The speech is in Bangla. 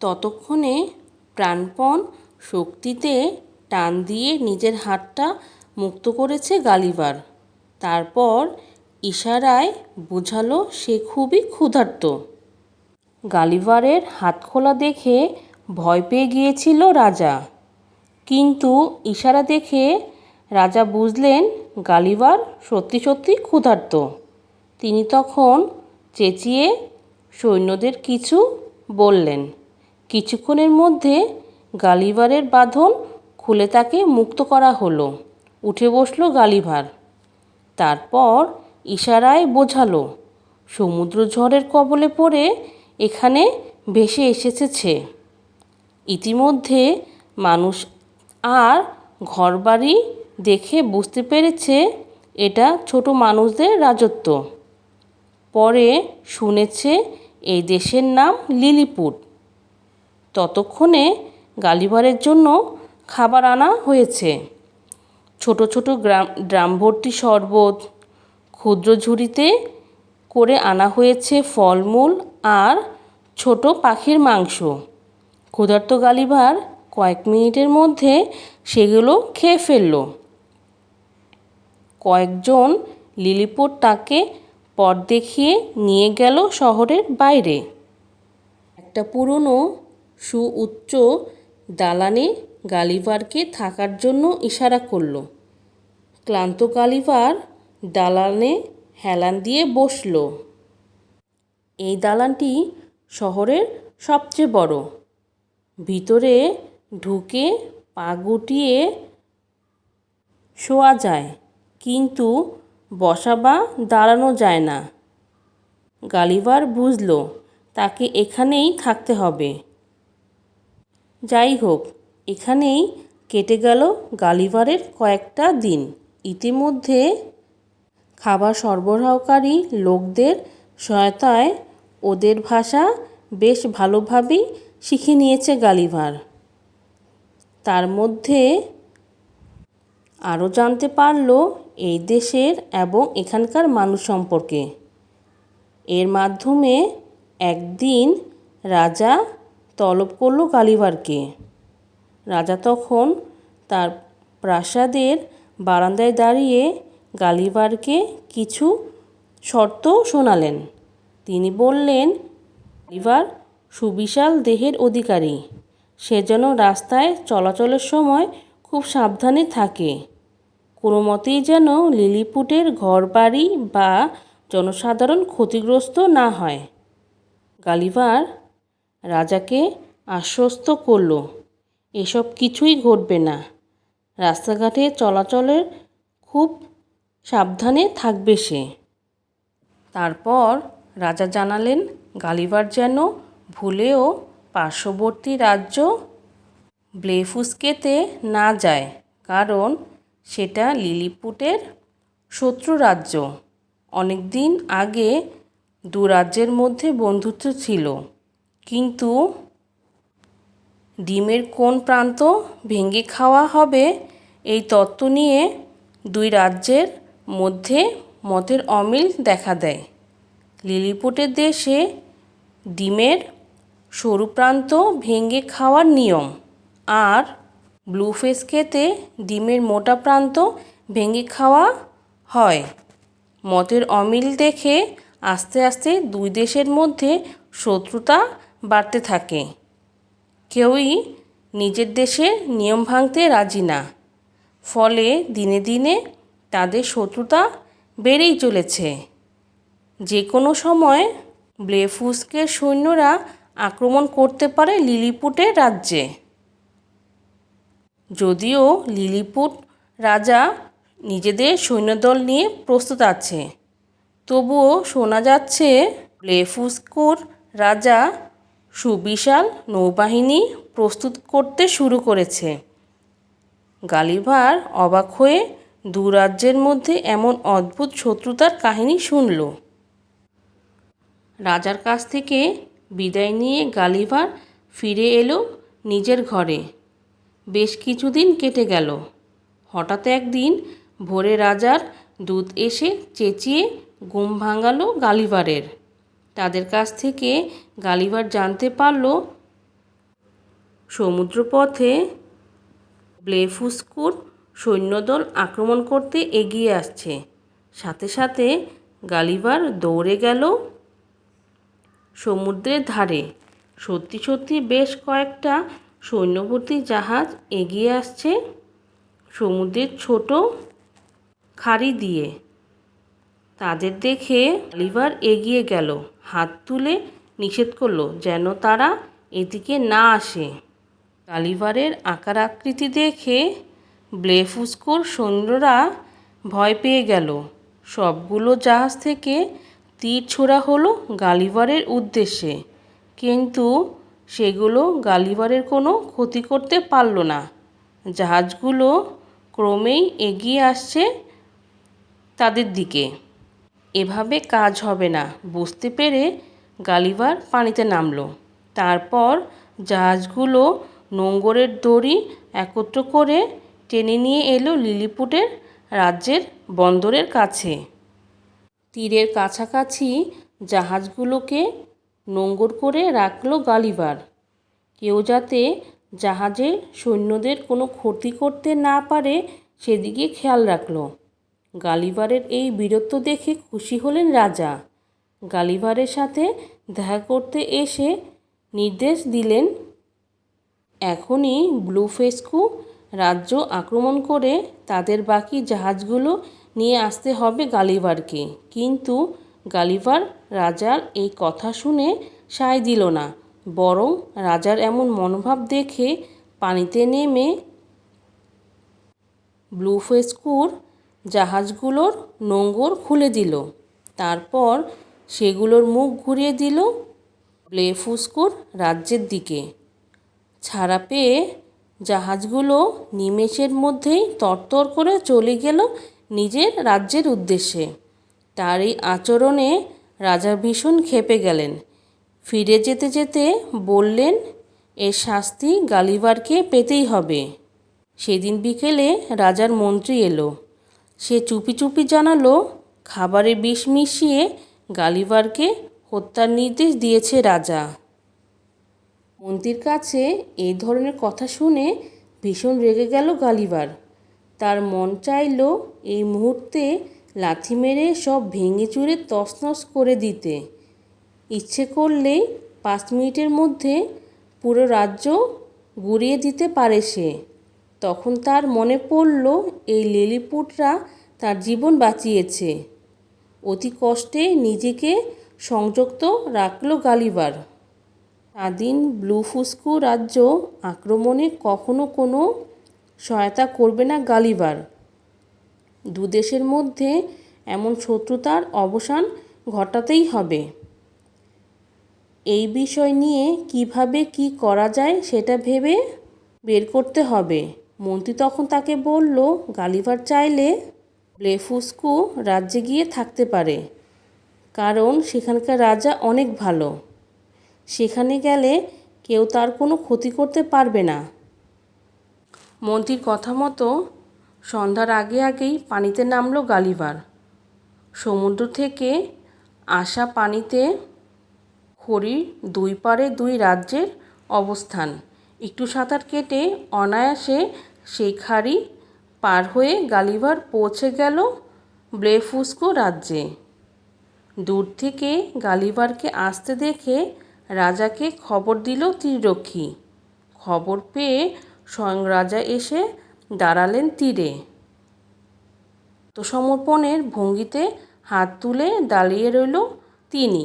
ততক্ষণে প্রাণপণ শক্তিতে টান দিয়ে নিজের হাতটা মুক্ত করেছে গালিবার। তারপর ইশারায় বোঝালো সে খুবই ক্ষুধার্ত। গালিভারের হাত খোলা দেখে ভয় পেয়ে গিয়েছিল রাজা। কিন্তু ইশারা দেখে রাজা বুঝলেন গালিভার সত্যি সত্যি ক্ষুধার্ত। তিনি তখন চেঁচিয়ে সৈন্যদের কিছু বললেন। কিছুক্ষণের মধ্যে গালিভারের বাঁধন খুলে তাকে মুক্ত করা হলো। উঠে বসল গালিভার তারপর ইশারায় বোঝালো, সমুদ্র ঝড়ের কবলে পড়ে এখানে ভেসে এসেছে ইতিমধ্যে মানুষ আর ঘরবাড়ি দেখে বুঝতে পেরেছে এটা ছোট মানুষদের রাজত্ব। পরে শুনেছে এই দেশের নাম লিলিপুট। ততক্ষণে গালিভারের জন্য খাবার আনা হয়েছে। ছোট ছোট গ্রাম ড্রাম ভর্তি শরবত, ক্ষুদ্র ঝুড়িতে করে আনা হয়েছে ফলমূল আর ছোট পাখির মাংস। ক্ষুধার্ত গালিভার কয়েক মিনিটের মধ্যে সেগুলো খেয়ে ফেলল। কয়েকজন লিলিপুট তাকে পথ দেখিয়ে নিয়ে গেল শহরের বাইরে। একটা পুরনো সুউচ্চ দালানে গালিভারকে থাকার জন্য ইশারা করল। ক্লান্ত গালিভার দালানে হেলান দিয়ে বসল। এই দালানটি শহরের সবচেয়ে বড়। ভিতরে ঢুকে পা গুটিয়ে শোয়া যায়, কিন্তু বসা বা দাঁড়ানো যায় না। গালিভার বুঝল, তাকে এখানেই থাকতে হবে। যাই হোক, এখানেই কেটে গেল গালিভারের কয়েকটা দিন। ইতিমধ্যে খাবার সরবরাহকারী লোকদের সহায়তায় ওদের ভাষা বেশ ভালোভাবেই শিখে নিয়েছে গালিভার। তার মধ্যে আরও জানতে পারল এই দেশের এবং এখানকার মানুষ সম্পর্কে। এর মাধ্যমে একদিন রাজা তলব করল গালিভারকে রাজা তখন তার প্রাসাদের বারান্দায় দাঁড়িয়ে গালিভারকে কিছু শর্ত শোনালেন। তিনি বললেন গালিভার সুবিশাল দেহের অধিকারী। সে যেন রাস্তায় চলাচলের সময় খুব সাবধানে থাকে। কোনো মতেই যেন লিলিপুটের ঘরবাড়ি বা জনসাধারণ ক্ষতিগ্রস্ত না হয়। গালিভার রাজাকে আশ্বস্ত করল, এসব কিছুই ঘটবে না। রাস্তাঘাটে চলাচলের খুব সাবধানে থাকবে সে তারপর রাজা জানালেন গালিভার যেন ভুলেও পার্শ্ববর্তী রাজ্য ব্লেফুস্কেতে না যায়, কারণ সেটা লিলিপুটের শত্রু রাজ্য। অনেক দিন আগে দু রাজ্যের মধ্যে বন্ধুত্ব ছিল। কিন্তু ডিমের কোন প্রান্ত ভেঙে খাওয়া হবে, এই তত্ত্ব নিয়ে দুই রাজ্যের মধ্যে মতের অমিল দেখা দেয়। লিলিপুটের দেশে ডিমের সরু প্রান্ত ভেঙে খাওয়ার নিয়ম আর ব্লুফেস্কেতে ডিমের মোটা প্রান্ত ভেঙে খাওয়া হয়। মতের অমিল দেখে আস্তে আস্তে দুই দেশের মধ্যে শত্রুতা বাড়তে থাকে। কেউই নিজের দেশের নিয়ম ভাঙতে রাজি না। ফলে দিনে দিনে তাদের শত্রুতা বেড়েই চলেছে। যে কোনো সময় ব্লেফুস্কের সৈন্যরা আক্রমণ করতে পারে লিলিপুটের রাজ্যে। যদিও লিলিপুট রাজা নিজেদের সৈন্যদল নিয়ে প্রস্তুত আছে, তবুও শোনা যাচ্ছে ব্লেফুস্কোর রাজা সুবিশাল নৌবাহিনী প্রস্তুত করতে শুরু করেছে। গালিভার অবাক হয়ে দু রাজ্যের মধ্যে এমন অদ্ভুত শত্রুতার কাহিনী শুনল। রাজার কাছ থেকে বিদায় নিয়ে গালিভার ফিরে এলো নিজের ঘরে। বেশ কিছুদিন কেটে গেল। হঠাৎ একদিন ভোরে রাজার দুধ এসে চেঁচিয়ে ঘুম ভাঙালো গালিভারের। তাদের কাছ থেকে গালিভার জানতে পারল সমুদ্রপথে ব্লেফুস্কুর সৈন্যদল আক্রমণ করতে এগিয়ে আসছে। সাথে সাথে গালিভার দৌড়ে গেল সমুদ্রের ধারে। সত্যি সত্যি বেশ কয়েকটা সৈন্যবর্তী জাহাজ এগিয়ে আসছে সমুদ্রের ছোট খাড়ি দিয়ে। তাদের দেখে গালিভার এগিয়ে গেল, হাত তুলে নিষেধ করল যেন তারা এদিকে না আসে। গালিভারের আকার আকৃতি দেখে ব্লেফুস্কোর সৈন্যরা ভয় পেয়ে গেল। সবগুলো জাহাজ থেকে তীর ছোড়া হলো গালিভারের উদ্দেশ্যে, কিন্তু সেগুলো গালিভারের কোনো ক্ষতি করতে পারল না। জাহাজগুলো ক্রমেই এগিয়ে আসছে তাদের দিকে। এভাবে কাজ হবে না। বুঝতে পেরে গালিভার পানিতে নামলো। তারপর জাহাজগুলো নোঙ্গরের দড়ি একত্র করে টেনে নিয়ে এলো লিলিপুটের রাজ্যের বন্দরের কাছে। তীরের কাছাকাছি জাহাজগুলোকে নোঙ্গর করে রাখল গালিবার। কেউ যাতে জাহাজের সৈন্যদের কোনো ক্ষতি করতে না পারে, সেদিকে খেয়াল রাখল। গালিভারের এই বীরত্ব দেখে খুশি হলেন রাজা। গালিভারের সাথে দেখা করতে এসে নির্দেশ দিলেন, এখনই ব্লুফেস্কু রাজ্য আক্রমণ করে তাদের বাকি জাহাজগুলো নিয়ে আসতে হবে গালিভারকে কিন্তু গালিভার রাজার এই কথা শুনে সায় দিল না, বরং রাজার এমন মনোভাব দেখে পানিতে নেমে ব্লুফেস্কুর জাহাজগুলোর নোঙর খুলে দিল। তারপর সেগুলোর মুখ ঘুরিয়ে দিল ব্লেফুস্কুর রাজ্যের দিকে। ছাড়া পেয়ে জাহাজগুলো নিমেষের মধ্যেই তরতর করে চলে গেল নিজের রাজ্যের উদ্দেশ্যে। তার এই আচরণে রাজা ভীষণ খেপে গেলেন। ফিরে যেতে যেতে বললেন এর শাস্তি গালিভারকে পেতেই হবে। সেদিন বিকেলে রাজার মন্ত্রী এলো। সে চুপি চুপি জানালো খাবারে বিষ মিশিয়ে গালিভারকে হত্যার নির্দেশ দিয়েছে রাজা। মন্ত্রীর কাছে এই ধরনের কথা শুনে ভীষণ রেগে গেল গালিভার তার মন চাইল এই মুহূর্তে লাথি মেরে সব ভেঙে চুরে তছনছ করে দিতে। ইচ্ছে করলেই পাঁচ মিনিটের মধ্যে পুরো রাজ্য গুড়িয়ে দিতে পারে সে। তখন তার মনে পড়ল, এই লিলিপুটরা তার জীবন বাঁচিয়েছে। অতি কষ্টে নিজেকে সংযুক্ত রাখল গালিভার স্বাধীন ব্লুফুস্কু রাজ্য আক্রমণে কখনো কোনো সহায়তা করবে না গালিভার দুদেশের মধ্যে এমন শত্রুতার অবসান ঘটাতেই হবে। এই বিষয় নিয়ে কীভাবে কি করা যায় সেটা ভেবে বের করতে হবে। মন্ত্রী তখন তাকে বলল, গালিভার চাইলে ব্লেফুস্কু রাজ্যে গিয়ে থাকতে পারে, কারণ সেখানকার রাজা অনেক ভালো। সেখানে গেলে কেউ তার কোনো ক্ষতি করতে পারবে না। মন্ত্রীর কথা মতো সন্ধ্যার আগে আগেই পানিতে নামলো গালিভার। সমুদ্র থেকে আসা পানিতে খড়ির দুই পারে দুই রাজ্যের অবস্থান। একটু সাঁতার কেটে অনায়াসে সেই খাড়ি পার হয়ে গালিভার পৌঁছে গেল ব্লেফুস্কো রাজ্যে। দূর থেকে গালিভারকে আসতে দেখে রাজাকে খবর দিল তীররক্ষী খবর পেয়ে স্বয়ং রাজা এসে দাঁড়ালেন তীরে। তো সমর্পণের ভঙ্গিতে হাত তুলে দাঁড়িয়ে রইল তিনি।